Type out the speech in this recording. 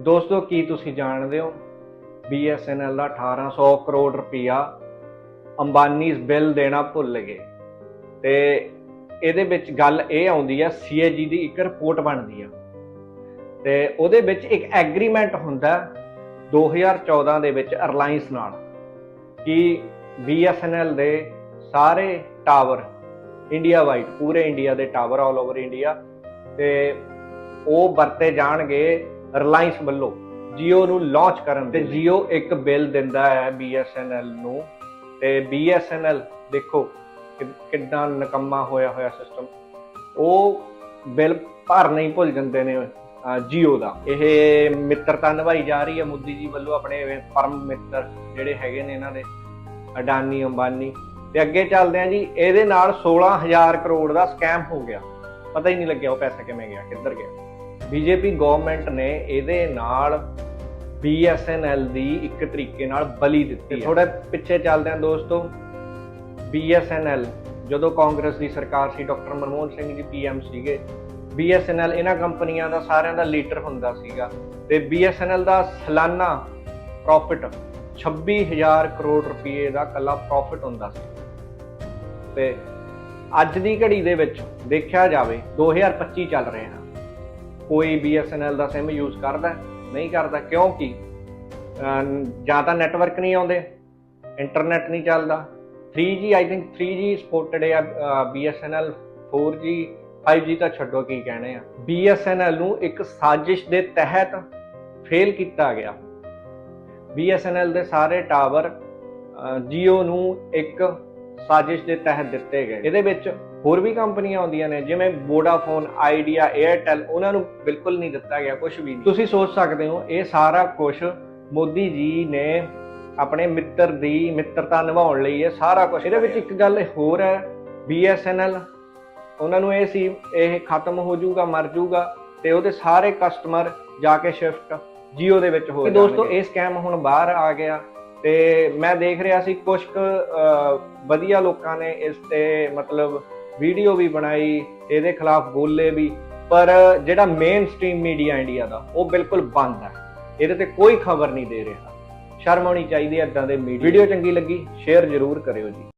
ਦੋਸਤੋ, ਕੀ ਤੁਸੀਂ ਜਾਣਦੇ ਹੋ? BSNL ਦਾ 1800 ਕਰੋੜ ਰੁਪਇਆ ਅੰਬਾਨੀਜ਼ ਬਿੱਲ ਦੇਣਾ ਭੁੱਲ ਗਏ। ਤੇ ਇਹਦੇ ਵਿੱਚ ਗੱਲ ਇਹ ਆਉਂਦੀ ਆ CAG ਦੀ ਇੱਕ ਰਿਪੋਰਟ ਬਣਦੀ ਆ। ਤੇ ਉਹਦੇ ਵਿੱਚ ਇੱਕ ਐਗਰੀਮੈਂਟ ਹੁੰਦਾ 2014 ਦੇ ਵਿੱਚ 에ਅਰਲਾਈਨਸ ਨਾਲ ਕਿ BSNL ਦੇ ਸਾਰੇ ਟਾਵਰ ਇੰਡੀਆ ਵਾਈਡ, ਪੂਰੇ ਇੰਡੀਆ ਦੇ ਟਾਵਰ ਆਲ ਓਵਰ ਇੰਡੀਆ ਤੇ ਉਹ ਵਰਤੇ ਜਾਣਗੇ ਰਿਲਾਇੰਸ ਵੱਲੋਂ Jio ਨੂੰ ਲਾਂਚ ਕਰਨ ਤੇ Jio ਇੱਕ ਬਿੱਲ ਦਿੰਦਾ ਹੈ BSNL ਨੂੰ। ਤੇ BSNL ਦੇਖੋ ਕਿੰਨਾ ਨਕਮਾ ਹੋਇਆ ਹੋਇਆ ਸਿਸਟਮ ਉਹ ਬਿੱਲ ਭਰ ਨਹੀਂ ਭੁੱਲ ਜਾਂਦੇ ਨੇ Jio ਦਾ। ਇਹ ਮਿੱਤਰਤਾ ਨਿਭਾਈ ਜਾ ਰਹੀ ਹੈ ਮੋਦੀ ਜੀ ਵੱਲੋਂ ਆਪਣੇ ਪਰਮ ਮਿੱਤਰ ਜਿਹੜੇ ਹੈਗੇ ਨੇ ਇਹਨਾਂ ਦੇ ਅਡਾਨੀ ਅੰਬਾਨੀ। ਤੇ ਅੱਗੇ ਚੱਲਦੇ ਆ ਜੀ ਇਹਦੇ ਨਾਲ 16000 ਕਰੋੜ ਦਾ ਸਕੈਮ ਹੋ ਗਿਆ। ਪਤਾ ਹੀ ਨਹੀਂ ਲੱਗਿਆ ਉਹ ਪੈਸਾ ਕਿਵੇਂ ਗਿਆ ਕਿੱਧਰ ਗਿਆ। ਬੀਜੇਪੀ ਗਵਰਨਮੈਂਟ ਨੇ ਇਹਦੇ ਨਾਲ BSNL ਦੀ ਇੱਕ ਤਰੀਕੇ ਨਾਲ ਬਲੀ ਦਿੱਤੀ ਹੈ। ਥੋੜਾ ਪਿੱਛੇ ਚੱਲਦੇ ਆ ਦੋਸਤੋ। BSNL ਜਦੋਂ ਕਾਂਗਰਸ ਦੀ ਸਰਕਾਰ ਸੀ, ਡਾਕਟਰ ਮਨਮੋਹਨ ਸਿੰਘ ਜੀ ਪੀਐਮ ਸੀਗੇ। BSNL ਇਹਨਾਂ ਕੰਪਨੀਆਂ ਦਾ ਸਾਰਿਆਂ ਦਾ ਲੀਡਰ ਹੁੰਦਾ ਸੀਗਾ। ਤੇ BSNL ਦਾ ਸਾਲਾਨਾ ਪ੍ਰੋਫਿਟ 26000 ਕਰੋੜ ਰੁਪਏ ਦਾ ਕੱਲਾ ਪ੍ਰੋਫਿਟ ਹੁੰਦਾ ਸੀ। ਤੇ ਅੱਜ ਦੀ ਘੜੀ ਦੇ ਵਿੱਚ ਦੇਖਿਆ ਜਾਵੇ 2025 ਚੱਲ ਰਹੇ। ਹਾਂ ਕੋਈ BSNL ਦਾ SIM ਯੂਜ਼ ਕਰਦਾ, ਨਹੀਂ ਕਰਦਾ, ਕਿਉਂਕਿ ਜਾਂ ਤਾਂ ਨੈਟਵਰਕ ਨਹੀਂ ਆਉਂਦੇ ਇੰਟਰਨੈਟ ਨਹੀਂ ਚੱਲਦਾ। 3G I think 3G supported ਹੈ BSNL 4G 5G ਤਾਂ ਛੱਡੋ ਕੀ ਕਹਿਣੇ ਆ। BSNL ਨੂੰ ਇੱਕ ਸਾਜ਼ਿਸ਼ ਦੇ ਤਹਿਤ ਫੇਲ ਕੀਤਾ ਗਿਆ। BSNL ਦੇ ਸਾਰੇ ਟਾਵਰ Jio ਨੂੰ ਇੱਕ ਸਾਜ਼ਿਸ਼ ਦੇ ਤਹਿਤ ਦਿੱਤੇ ਗਏ। ਇਹਦੇ ਵਿੱਚ ਹੋਰ ਵੀ ਕੰਪਨੀਆਂ ਆਉਂਦੀਆਂ ਨੇ ਜਿਵੇਂ ਵੋਡਾਫੋਨ ਆਈਡੀਆ 에ਅਰਟੈਲ ਉਹਨਾਂ ਨੂੰ ਬਿਲਕੁਲ ਨਹੀਂ ਦਿੱਤਾ ਗਿਆ ਕੁਝ ਵੀ ਨਹੀਂ। ਤੁਸੀਂ ਸੋਚ ਸਕਦੇ ਹੋ ਇਹ ਸਾਰਾ ਕੁਝ ਮੋਦੀ ਜੀ ਨੇ ਆਪਣੇ ਮਿੱਤਰ ਦੀ ਮਿੱਤਰਤਾ ਨਿਭਾਉਣ ਲਈ ਇਹ ਸਾਰਾ ਕੁਝ ਇਹਦੇ ਵਿੱਚ ਇੱਕ ਗੱਲ ਹੋਰ ਹੈ BSNL ਉਹਨਾਂ ਨੂੰ ਇਹ ਸੀ ਇਹ ਖਤਮ ਹੋ ਜਾਊਗਾ ਮਰ ਜਾਊਗਾ ਤੇ ਉਹਦੇ ਸਾਰੇ ਕਸਟਮਰ ਜਾ ਕੇ ਸ਼ਿਫਟ Jio ਦੇ ਵਿੱਚ ਹੋ ਜਾਣਗੇ। ਦੋਸਤੋ ਇਹ ਸਕੈਮ ਹੁਣ ਬਾਹਰ ਆ ਗਿਆ ਤੇ ਮੈਂ ਦੇਖ ਰਿਹਾ ਸੀ ਕੁਝ ਵਧੀਆ ਲੋਕਾਂ ਨੇ ਇਸ ਤੇ ਮਤਲਬ ਵੀਡੀਓ ਵੀ ਬਣਾਈ, ਇਹਦੇ ਖਿਲਾਫ ਬੋਲੇ ਵੀ, ਪਰ ਜਿਹੜਾ ਮੇਨ ਸਟ੍ਰੀਮ ਮੀਡੀਆ ਇੰਡੀਆ ਦਾ, ਉਹ ਬਿਲਕੁਲ ਬੰਦ ਹੈ। ਇਹਦੇ ਤੇ ਕੋਈ ਖਬਰ ਨਹੀਂ ਦੇ ਰਿਹਾ। ਸ਼ਰਮ ਆਉਣੀ ਚਾਹੀਦੀ ਹੈ ਇਦਾਂ ਦੇ ਮੀਡੀਆ ਵੀਡੀਓ ਚੰਗੀ ਲੱਗੀ, ਸ਼ੇਅਰ ਜ਼ਰੂਰ ਕਰਿਓ ਜੀ।